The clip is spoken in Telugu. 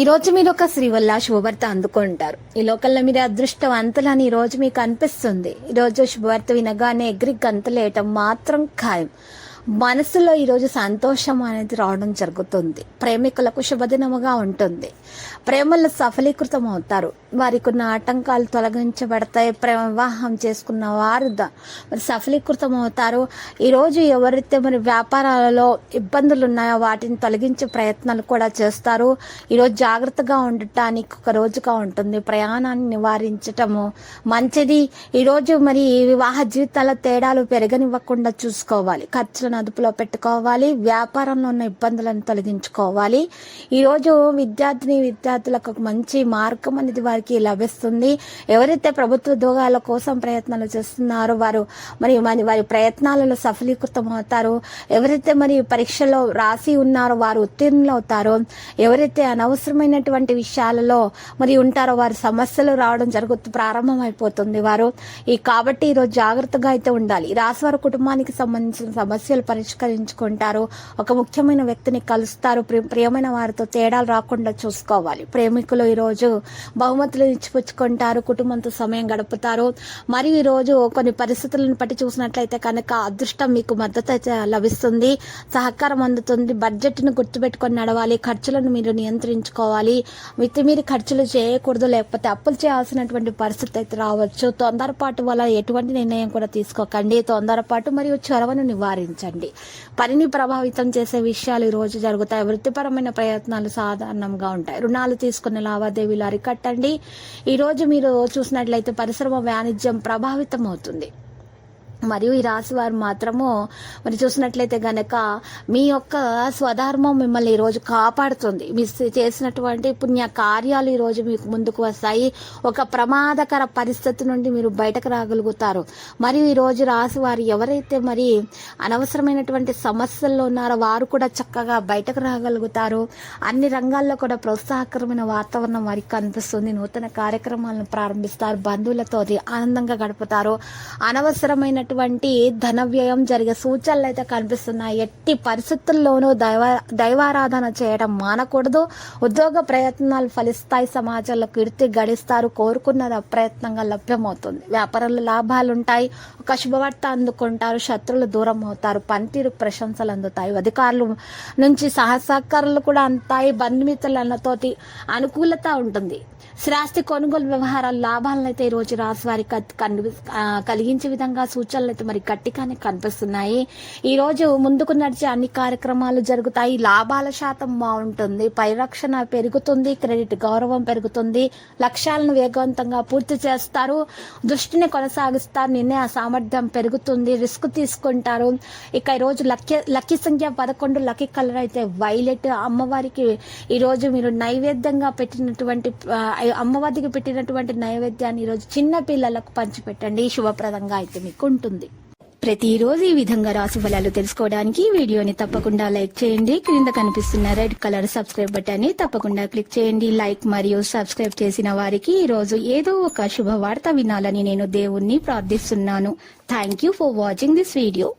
ఈ రోజు మీరు ఒక శ్రీవల్ల శుభవార్త అందుకుంటారు. ఈ లోకల్లో మీరు అదృష్టవంతులని ఈ రోజు మీకు అనిపిస్తుంది. ఈ రోజు శుభవార్త వినగానే ఎగిరి గంతలేయటం మాత్రం ఖాయం. మనసులో ఈరోజు సంతోషం అనేది రావడం జరుగుతుంది. ప్రేమికులకు శుభదినముగా ఉంటుంది. ప్రేమలు సఫలీకృతం అవుతారు వారికి ఉన్న ఆటంకాలు తొలగించబడతాయి. ప్రేమ వివాహం చేసుకున్న వారు మరి సఫలీకృతం అవుతారు. ఈరోజు ఎవరైతే మరి వ్యాపారాలలో ఇబ్బందులు ఉన్నాయో వాటిని తొలగించే ప్రయత్నాలు కూడా చేస్తారు. ఈరోజు జాగ్రత్తగా ఉండటానికి ఒక రోజుగా ఉంటుంది. ప్రయాణాన్ని నివారించటము మంచిది. ఈరోజు మరి వివాహ జీవితాల తేడాలు పెరగనివ్వకుండా చూసుకోవాలి. ఖర్చులను అదుపులో పెట్టుకోవాలి. వ్యాపారంలో ఉన్న ఇబ్బందులను తొలగించుకోవాలి. ఈరోజు విద్యార్థిని విద్యార్థులకు ఒక మంచి మార్గం అనేది వారికి లభిస్తుంది. ఎవరైతే ప్రభుత్వ ఉద్యోగాల కోసం ప్రయత్నాలు చేస్తున్నారో వారు మరి మరి వారి ప్రయత్నాలలో సఫలీకృతం అవుతారు ఎవరైతే మరి పరీక్షలో రాసి ఉన్నారో వారు ఉత్తీర్ణులు అవుతారో ఎవరైతే అనవసరమైనటువంటి విషయాలలో మరి ఉంటారో వారి సమస్యలు రావడం జరుగుతూ ప్రారంభమైపోతుంది వారు. ఈ కాబట్టి ఈరోజు జాగ్రత్తగా అయితే ఉండాలి. ఈ వారి కుటుంబానికి సంబంధించిన సమస్యలు పరిష్కరించుకుంటారు. ఒక ముఖ్యమైన వ్యక్తిని కలుస్తారు. ప్రి- ప్రియమైన వారితో తేడాలు రాకుండా చూసుకోవాలి. ప్రేమికులు ఈరోజు బహుమతి బహుమతులు ఇచ్చిపుచ్చుకుంటారు కుటుంబంతో సమయం గడుపుతారు. మరియు ఈరోజు కొన్ని పరిస్థితులను బట్టి చూసినట్లయితే కనుక అదృష్టం మీకు మద్దతు అయితే లభిస్తుంది. సహకారం అందుతుంది. బడ్జెట్ను గుర్తుపెట్టుకొని నడవాలి. ఖర్చులను మీరు నియంత్రించుకోవాలి. మితిమీరి ఖర్చులు చేయకూడదు లేకపోతే అప్పులు చేయాల్సినటువంటి పరిస్థితి అయితే రావచ్చు. తొందరపాటు వల్ల ఎటువంటి నిర్ణయం కూడా తీసుకోకండి. తొందరపాటు మరియు చొరవను నివారించండి. పనిని ప్రభావితం చేసే విషయాలు ఈరోజు రోజు జరుగుతాయి. వృత్తిపరమైన ప్రయత్నాలు సాధారణంగా ఉంటాయి. రుణాలు తీసుకునే లావాదేవీలు అరికట్టండి. ఈ రోజు మీరు చూసినట్లయితే పరిశ్రమ వాణిజ్యం ప్రభావితం అవుతుంది మరియు ఈ రాశి వారు మాత్రము మరి చూసినట్లయితే గనక మీ యొక్క స్వధర్మం మిమ్మల్ని ఈరోజు కాపాడుతుంది. మీ చేసినటువంటి పుణ్య కార్యాలు ఈరోజు మీకు ముందుకు వస్తాయి. ఒక ప్రమాదకర పరిస్థితి నుండి మీరు బయటకు రాగలుగుతారు. మరియు ఈరోజు రాశి వారు ఎవరైతే మరి అనవసరమైనటువంటి సమస్యల్లో ఉన్నారో వారు కూడా చక్కగా బయటకు రాగలుగుతారు. అన్ని రంగాల్లో కూడా ప్రోత్సాహకరమైన వాతావరణం వారికి కనిపిస్తుంది. నూతన కార్యక్రమాలను ప్రారంభిస్తారు. బంధువులతో ఆనందంగా గడుపుతారు. అనవసరమైనటువంటి ధన వ్యయం జరిగే సూచనలు అయితే కనిపిస్తున్నాయి. ఎట్టి పరిస్థితుల్లోనూ దైవ దైవారాధన చేయడం మానకూడదు. ఉద్యోగ ప్రయత్నాలు ఫలిస్తాయి. సమాజంలో కీర్తి గడిస్తారు. కోరుకున్న అప్రయత్నంగా లభ్యమవుతుంది. వ్యాపారంలో లాభాలు ఉంటాయి ఒక శుభవార్త అందుకుంటారు. శత్రువులు దూరం అవుతారు. పనితీరు ప్రశంసలు అందుతాయి. అధికారులు నుంచి సహసహకారులు కూడా అందుతాయి బంధుమిత్రులతోటి అనుకూలత ఉంటుంది. స్థిరాస్తి కొనుగోలు వ్యవహారాల లాభాలను అయితే ఈ రోజు రాశి వారికి కలిగించే విధంగా సూచనలు అయితే మరి గట్టిగానే కనిపిస్తున్నాయి. ఈ రోజు ముందుకు నడిచే అన్ని కార్యక్రమాలు జరుగుతాయి. లాభాల శాతం బాగుంటుంది. పరిరక్షణ పెరుగుతుంది. క్రెడిట్ గౌరవం పెరుగుతుంది. లక్ష్యాలను వేగవంతంగా పూర్తి చేస్తారు. దృష్టిని కొనసాగిస్తారు. నిర్ణయ సామర్థ్యం పెరుగుతుంది. రిస్క్ తీసుకుంటారు. ఇక ఈ రోజు లక్కీ లక్కీ సంఖ్య పదకొండు లక్కీ కలర్ అయితే వైలెట్. అమ్మవారికి ఈ రోజు మీరు నైవేద్యంగా పెట్టినటువంటి అమ్మవారికి పెట్టినటువంటి నైవేద్యాన్ని ఈ రోజు చిన్న పిల్లలకు పంచిపెట్టండి. శుభప్రదంగా అయితే మీకు ఉంటుంది. ప్రతిరోజు ఈ విధంగా రాశి ఫలాలు తెలుసుకోవడానికి వీడియోని తప్పకుండా లైక్ చేయండి. క్రింద కనిపిస్తున్న రెడ్ కలర్ సబ్స్క్రైబ్ బటన్ని తప్పకుండా క్లిక్ చేయండి. లైక్ మరియు సబ్స్క్రైబ్ చేసిన వారికి ఈ రోజు ఏదో ఒక శుభవార్త వినాలని నేను దేవుణ్ణి ప్రార్థిస్తున్నాను. Thank you for watching this video